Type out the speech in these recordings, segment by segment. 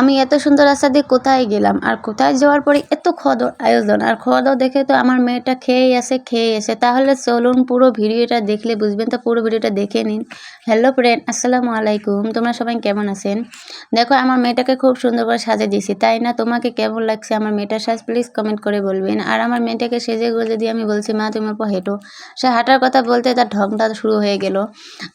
আমি এত সুন্দর রাস্তা দিয়ে কোথায় গেলাম? আর কোথায় যাওয়ার পরে এত দাওয়ার আয়োজন? আর দাওয়া দেখে তো আমার মেয়েটা খেয়েই আসে খেয়ে আসে। তাহলে চলুন পুরো ভিডিওটা দেখলে বুঝবেন তো, পুরো ভিডিওটা দেখে নিন। হ্যালো ফ্রেন্ড আসসালামু আলাইকুম। তোমরা সবাই কেমন আছেন? দেখো, আমার মেয়েটাকে খুব সুন্দর করে সাজে দিয়েছি। তাই না? তোমাকে কেমন লাগছে আমার মেয়েটার সাজ? প্লিজ কমেন্ট করে বলবেন। আর আমার মেয়েটাকে সেজে গুজে দিয়ে আমি বলছি, মা, তুমি পর হেঁটো। সে হাঁটার কথা বলতে তার ঢংটা শুরু হয়ে গেল।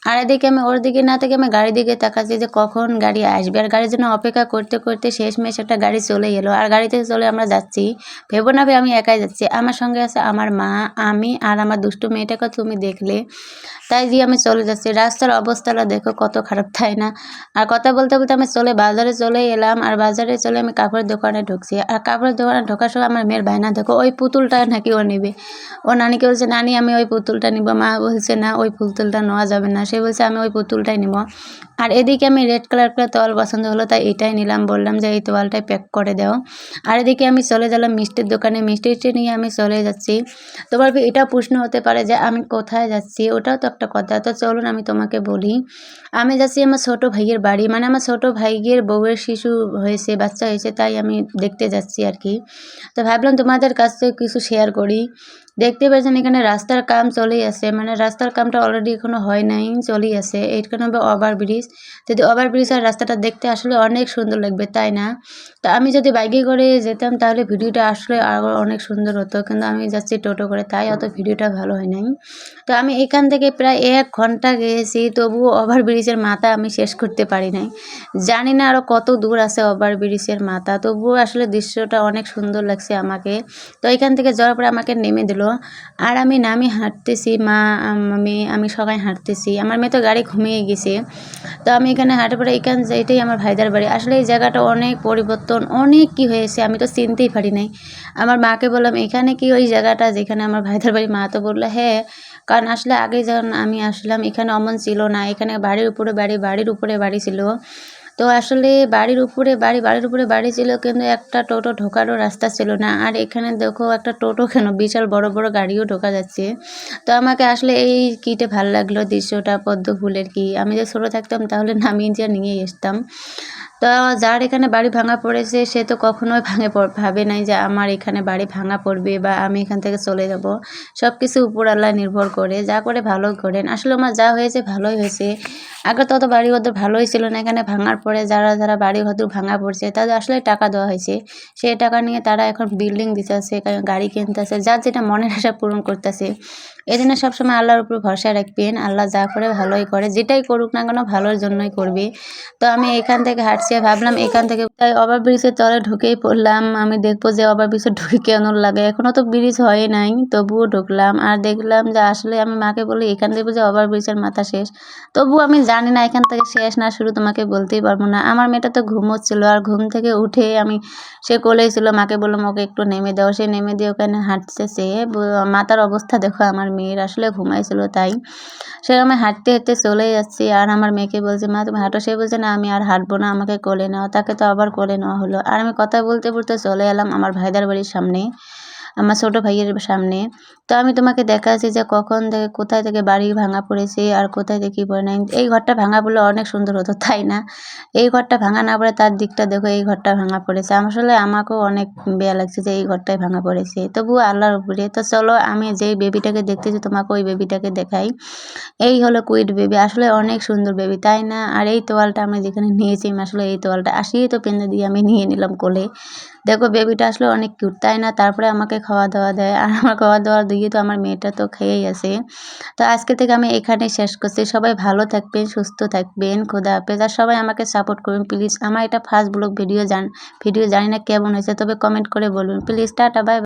আর এদিকে আমি ওর দিকে না থেকে আমি গাড়ির দিকে তাকাচ্ছি যে কখন গাড়ি আসবে। আর গাড়ির জন্য অপেক্ষা করতে করতে শেষমেশ একটা গাড়ি চলে এলো। আর গাড়িতে চলে আমরা যাচ্ছি। ভেবো না আমি একাই যাচ্ছি। আমার সঙ্গে আছে আমার মা, আমি আর আমার দুষ্টু মেয়েটাকে তুমি দেখলে। তাই দিয়ে আমি চলে যাচ্ছি। রাস্তার অবস্থাটা দেখো কত খারাপ, তাই না? আর কথা বলতে বলতে আমি চলে, বাজারে চলে এলাম। আর বাজারে চলে আমি কাপড়ের দোকানে ঢুকছি। আর কাপড়ের দোকানে ঢোকার সময় আমার মেয়ের ভাইনা দেখো, ওই পুতুলটা নাকি ও নেবে। ও নানিকে বলছে, নানি, আমি ওই পুতুলটা নিব। মা বলছে, না, ওই পুতুলটা নেওয়া যাবে না। সে বলছে, আমি ওই পুতুলটাই নিব। আর এদিকে আমি রেড কালার একটা তোয়াল পছন্দ হলো, তাই এটাই নিলাম। বললাম যে এই তোয়ালটাই প্যাক করে দাও। আর এদিকে আমি চলে গেলাম মিষ্টির দোকানে। মিষ্টি টিষ্টি নিয়ে আমি চলে যাচ্ছি। তোমার এটা প্রশ্ন হতে পারে যে আমি কোথায় যাচ্ছি? ওটাও তো একটা কথা। তো চলুন আমি তোমাকে বলি। আমি যাচ্ছি আমার ছোট ভাইয়ের বাড়ি। মানে আমার ছোট ভাইয়ের বউয়ের শিশু হয়েছে, বাচ্চা হয়েছে, তাই আমি দেখতে যাচ্ছি আর কি। তো ভাবলাম তোমাদের কাছ থেকে কিছু শেয়ার করি। দেখতে পাচ্ছেন এখানে রাস্তার কাম চলেই আছে মানে রাস্তার কামটা অলরেডি এখনও হয় নাই, চলেই আছে এইখানে হবে ওভার ব্রিজ যদি ওভার ব্রিজ আর রাস্তাটা দেখতে আসলে অনেক সুন্দর লাগবে, তাই না? তো আমি যদি বাইকে করে যেতাম তাহলে ভিডিওটা আসলে আরও অনেক সুন্দর হতো। কিন্তু আমি যাচ্ছি টোটো করে, তাই অত ভিডিওটা ভালো হয় নাই। তো আমি এখান থেকে প্রায় এক ঘণ্টা গিয়েছি তবুও ওভার ব্রিজের মাথা আমি শেষ করতে পারি নাই। জানি না আরও কত দূর আছে ওভার ব্রিজের মাথা, তবুও আসলে দৃশ্যটা অনেক সুন্দর লাগছে আমাকে। তো এখান থেকে যাওয়ার পরে আমাকে নেমে দিল। আর আমি নামি হাঁটতেছি, মা, আমি আমি সবাই হাঁটতেছি। আমার মেয়ে তো গাড়ি ঘুমিয়ে গেছে। তো আমি এখানে হাঁটার পরে এখান এটাই আমার ভাইদার বাড়ি। আসলে এই জায়গাটা অনেক পরিবর্তন, অনেক কি হয়েছে আমি তো চিনতেই পারি নাই। আমার মাকে বললাম, এখানে কি ওই জায়গাটা যেখানে আমার ভাইদের বাড়ি মা? তো বলল হ্যাঁ কারণ আসলে আগে যখন আমি আসলাম, এখানে অমন ছিল না। এখানে বাড়ির উপরে বাড়ি, বাড়ির উপরে বাড়ি ছিল। তো আসলে বাড়ির উপরে বাড়ি, বাড়ির উপরে বাড়ি ছিল কিন্তু একটা টোটো ঢোকারও রাস্তা ছিল না। আর এখানে দেখো একটা টোটো কেন, বিশাল বড় বড় গাড়িও ঢোকা যাচ্ছে। তো আমাকে আসলে এই কিটে ভালো লাগল দৃশ্যটা, পদ্ম ফুলের কি। আমি যে ছোটো থাকতাম তাহলে নামিয়ে যে নিয়ে আসতাম। তো যার এখানে বাড়ি ভাঙা পড়েছে, সে তো কখনোই ভাঙে ভাবে নাই যে আমার এখানে বাড়ি ভাঙা পড়বে বা আমি এখান থেকে চলে যাব। সব কিছু উপর আল্লাহ নির্ভর করে, যা করে ভালো করেন। আসলে আমার যা হয়েছে ভালোই হয়েছে। আগে তত বাড়ি ঘর ভালোই ছিল না, এখানে ভাঙার পরে যারা যারা বাড়ি ঘর ভাঙা পড়ছে, তাদের আসলে টাকা দেওয়া হয়েছে। সেই টাকা নিয়ে তারা এখন বিল্ডিং দিতেছে গাড়ি কিনতেছে, যার যেটা মনের আশা পূরণ করতেছে। এই জন্য সবসময় আল্লাহর উপর ভরসা রাখবেন। আল্লাহ যা করে ভালোই করে, যেটাই করুক না কেন ভালোর জন্যই করবে। তো আমি এখান থেকে হাঁটছি ভাবলাম, এখান থেকে তাই ওভার ব্রিজের তলে ঢুকেই পড়লাম। আমি দেখব যে ওভার ব্রিজে ঢুকে কেমন লাগে। এখনও তো ব্রিজ হয় নাই, তবুও ঢুকলাম। আর দেখলাম যে আসলে আমি মাকে বলি, এখান থেকে যে ওভার ব্রিজের মাথা শেষ। তবুও আমি জানি না, এখান থেকে শেষ না শুরু তোমাকে বলতেই পারব না। আমার মেয়েটা তো ঘুমোচ্ছিলো, আর ঘুম থেকে উঠে আমি, সে কোলেই ছিল। মাকে বললাম, ওকে একটু নেমে দাও। সে নেমে দিয়ে ওখানে হাঁটছে সে। মাথার অবস্থা দেখো, আমার মেয়ের আসলে ঘুমাইছিল তাই। সেরকম হাঁটতে হাঁটতে চলে যাচ্ছি। আর আমার মেয়েকে বলছে, মা, তুমি হাঁটো। সে বলছে, না, আমি আর হাঁটবো না, আমাকে কোলে নেওয়া তাকে তো আবার কোলে নেওয়া হলো। আর আমি কথা বলতে বলতে চলে এলাম আমার ভাইদার বাড়ির সামনে। আমার ছোটো ভাইয়ের সামনে। তো আমি তোমাকে দেখাচ্ছি যে কখন থেকে কোথায় থেকে বাড়ি ভাঙা পড়েছে আর কোথায় থেকে কী পড়ে নাই। এই ঘরটা ভাঙা পড়লে অনেক সুন্দর হতো, তাই না? এই ঘরটা ভাঙা না পড়ে তার দিকটা দেখো, এই ঘরটা ভাঙা পড়েছে। আসলে আমাকেও অনেক বেয়া লাগছে যে এই ঘরটাই ভাঙা পড়েছে। তবুও আল্লাহর উপরে। তো চলো আমি যেই বেবিটাকে দেখতেছি তোমাকে ওই বেবিটাকে দেখাই। এই হলো কুইট বেবি। আসলে অনেক সুন্দর বেবি, তাই না? আর এই তোয়ালটা আমি যেখানে নিয়েছি আসলে এই তোয়ালটা আসিয়ে তো পেন্দে দিয়ে আমি নিয়ে নিলাম কোলে। দেখো বেবিটা আসলে অনেক কিউট তাই না? তারপরে আমাকে খাওয়া দাওয়া দেয়। আর আমার খাওয়া দাওয়া দিয়ে তো আমার মেয়েটা তো খেয়েই আছে। তো আজকে থেকে আমি এখানে শেষ করছি। সবাই ভালো থাকবেন, সুস্থ থাকবেন। খোদা হাফেজ। আর সবাই আমাকে সাপোর্ট করবেন প্লিজ আমার এটা ফার্স্ট ব্লগ ভিডিও জান ভিডিও জানি না কেমন হয়েছে, তবে কমেন্ট করে বলবেন প্লিজ টাটা বাই